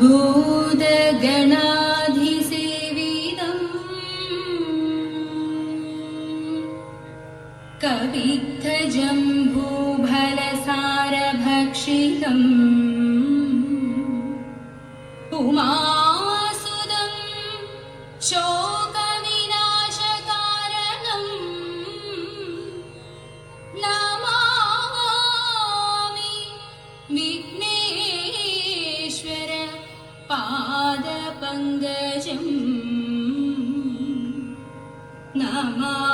भूतगणाधिसेवितम् कविद्धजम् mama.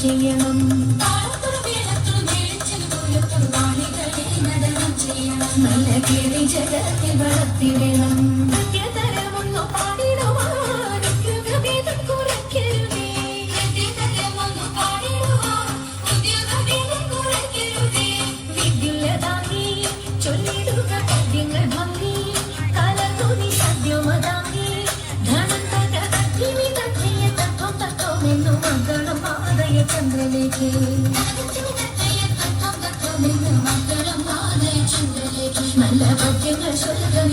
ചെയ്യണം. നല്ല കീഴി ജഗത്തിൽ വളർത്തിടണം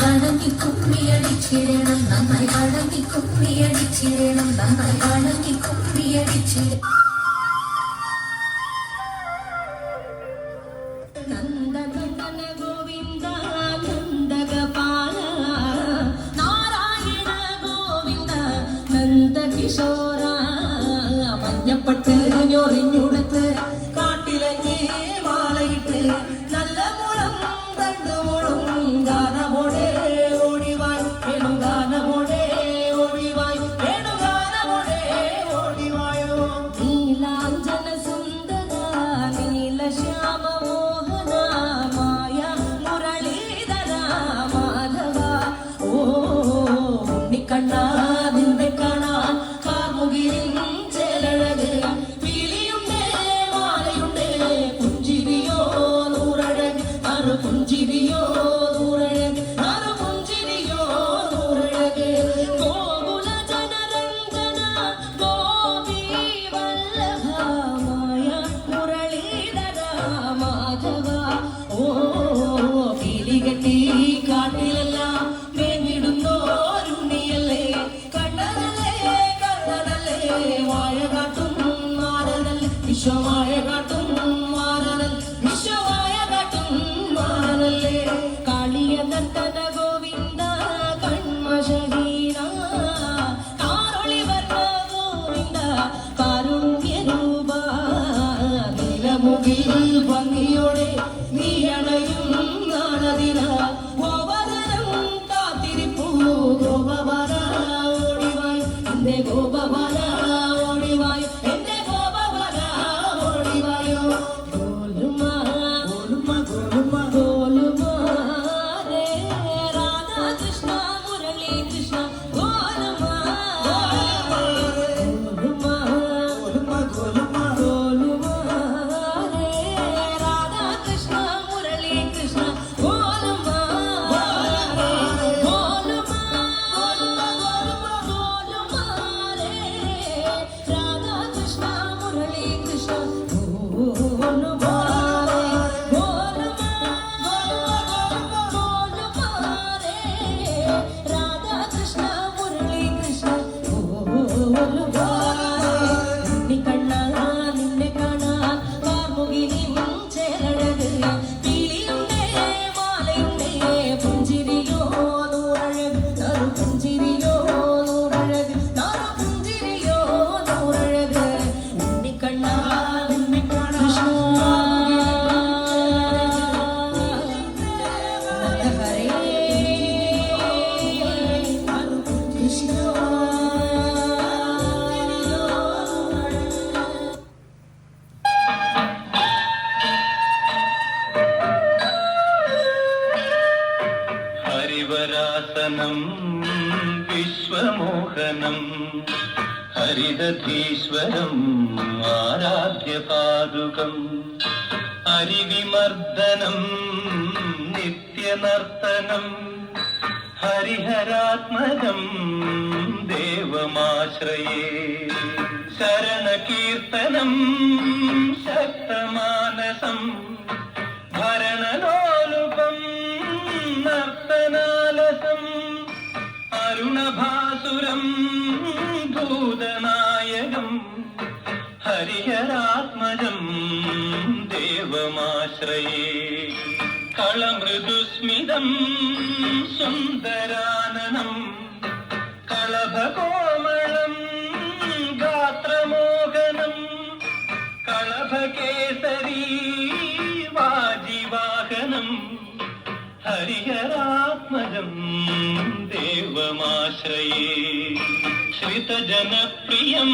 വഴങ്ങി കുമ്പിയടിച്ചിടണം നന്നായി വഴങ്ങി കുമ്പിയടിച്ചിടണം നന്നായി വഴങ്ങി കുമ്പിയടിച്ചിടണം നാരായണ ഗോവിന്ദ നന്ദകിശോര മഞ്ഞപ്പട്ട് ഭംഗിയോടെ നീ അണയും നാണതിന. ഗോപതരം കാത്തിരിപ്പൂ. ഗോപബാല ഓടിവാൻ. എന്റെ ഗോപബാല വിശ്വമോഹനം. ഹരിതധീശ്വരം ആരാധ്യ പാദുകം ഹരിവിമർദ്ദനം നിത്യനർത്തനം. ഹരിഹരാത്മകം ദേവമാശ്രയേ. ശരണകീർത്തനം ശക്തമാനസം. അരുണഭാസുരം ഭൂതനായകം ഹരിഹരാത്മജം ദേവമാശ്രയേ. കളമൃദുസ്മിതം സുന്ദരാനനം കളഭകോമളം ഗാത്രമോഹനം കളഭകേസരീ വാജിവാഹനം ഹരിഹരാത്മജം ദേവമാശ്രയേ ശ്രിതജനപ്രിയം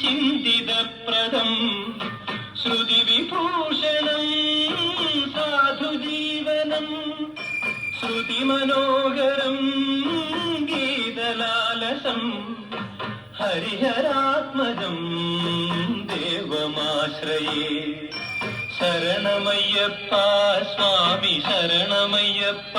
ചിന്തിതപ്രദം. ശ്രുതിവിഭൂഷണം സാധുജീവനം. ശ്രുതിമനോഹരം ഗീതലാലസം. ഹരിഹരാത്മജം ദേവമാശ്രയേ. ശരണമയ്യപ്പ സ്വാമി ശരണമയ്യപ്പ.